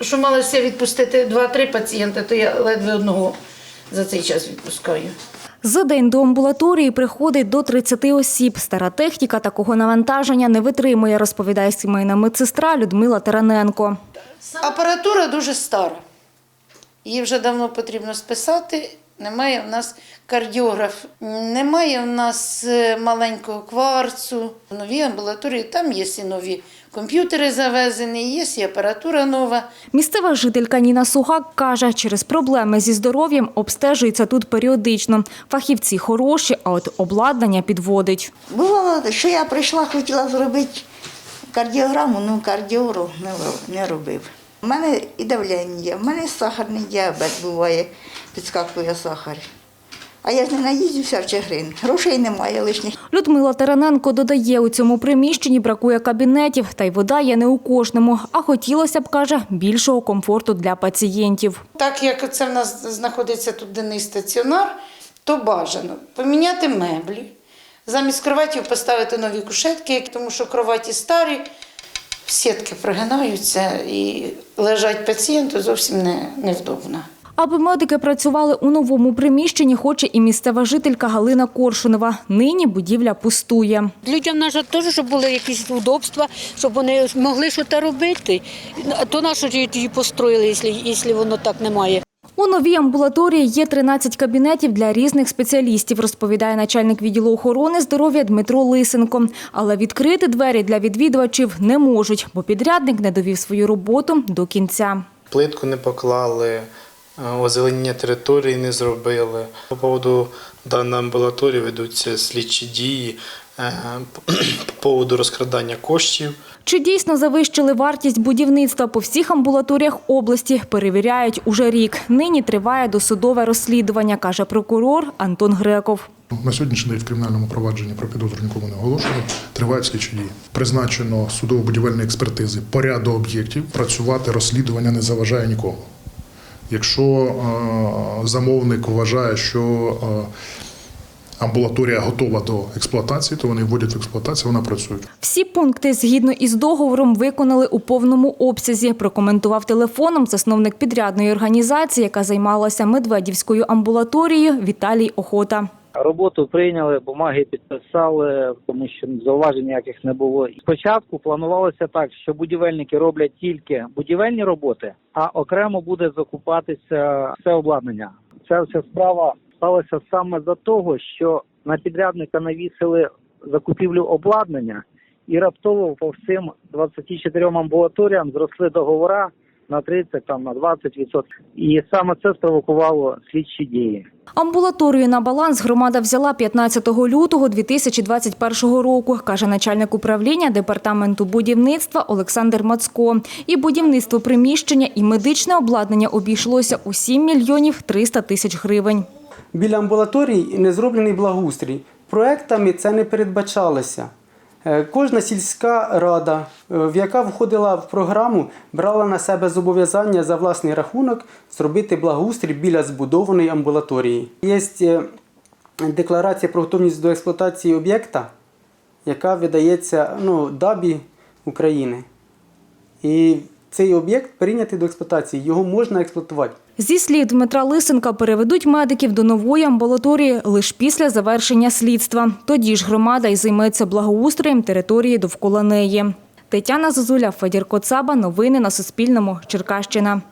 що малося відпустити 2-3 пацієнти, то я ледве одного за цей час відпускаю. За день до амбулаторії приходить до 30 осіб. Стара техніка такого навантаження не витримує, розповідає сімейна медсестра Людмила Тараненко. Апаратура дуже стара. Її вже давно потрібно списати. Немає в нас кардіограф, немає в нас е, маленького кварцу. В новій амбулаторії там є і нові комп'ютери завезені, є і апаратура нова. Місцева жителька Ніна Сугак каже, через проблеми зі здоров'ям обстежується тут періодично. Фахівці хороші, а от обладнання підводить. Було, що я прийшла, хотіла зробити кардіограму, ну кардіору не, не робив. У мене і давлення є, в мене сахарний діабет буває, підскакує сахар. А я ж не наїздюся в Чигирин, грошей немає лишніх. Людмила Тараненко додає, у цьому приміщенні бракує кабінетів, та й вода є не у кожному. А хотілося б, каже, більшого комфорту для пацієнтів. Так як це в нас знаходиться тут денний стаціонар, то бажано поміняти меблі, замість кроватів поставити нові кушетки, тому що кроваті старі, сітки прогинаються і лежать пацієнту зовсім не, невдобно. Аби медики працювали у новому приміщенні, хоче і місцева жителька Галина Коршунова. Нині будівля пустує. Людям наше теж, щоб були якісь удобства, щоб вони могли щось робити. То на що її построїли, якщо, якщо воно так немає. У новій амбулаторії є 13 кабінетів для різних спеціалістів, розповідає начальник відділу охорони здоров'я Дмитро Лисенко. Але відкрити двері для відвідувачів не можуть, бо підрядник не довів свою роботу до кінця. Плитку не поклали, озеленення території не зробили. По поводу даної амбулаторії ведуться слідчі дії е, по поводу розкрадання коштів. Чи дійсно завищили вартість будівництва по всіх амбулаторіях області, перевіряють уже рік. Нині триває досудове розслідування, каже прокурор Антон Греков. На сьогоднішній день в кримінальному провадженні про підозру нікому не оголошено. Тривають слідчі дії. Призначено судово-будівельні експертизи по ряду об'єктів. Працювати розслідування не заважає нікому. Якщо е, замовник вважає, що е, амбулаторія готова до експлуатації, то вони вводять в експлуатацію, вона працює. Всі пункти згідно із договором виконали у повному обсязі. Прокоментував телефоном засновник підрядної організації, яка займалася Медведівською амбулаторією Віталій Охота. Роботу прийняли, бумаги підписали, тому що зауважень ніяких не було. Спочатку планувалося так, що будівельники роблять тільки будівельні роботи, а окремо буде закупатися все обладнання. Ця вся справа сталася саме за того, що на підрядника навісили закупівлю обладнання, і раптово по всім 24 амбулаторіям зросли договори на 30, там на 20%. І саме це спровокувало слідчі дії. Амбулаторію на баланс громада взяла 15 лютого 2021 року, каже начальник управління департаменту будівництва Олександр Мацко. І будівництво приміщення, і медичне обладнання обійшлося у 7 мільйонів 300 тисяч гривень. Біля амбулаторій не зроблений благоустрій. Проектами це не передбачалося. Е, Кожна сільська рада, е, в яка входила в програму, брала на себе зобов'язання за власний рахунок зробити благоустрій біля збудованої амбулаторії. Є е, декларація про готовність до експлуатації об'єкта, яка видається ну, ДАБі України. І цей об'єкт прийнятий до експлуатації, його можна експлуатувати. Зі слів Дмитра Лисенка, переведуть медиків до нової амбулаторії лише після завершення слідства. Тоді ж громада й займеться благоустроєм території довкола неї. Тетяна Зозуля, Федір Коцаба. Новини на Суспільному. Черкащина.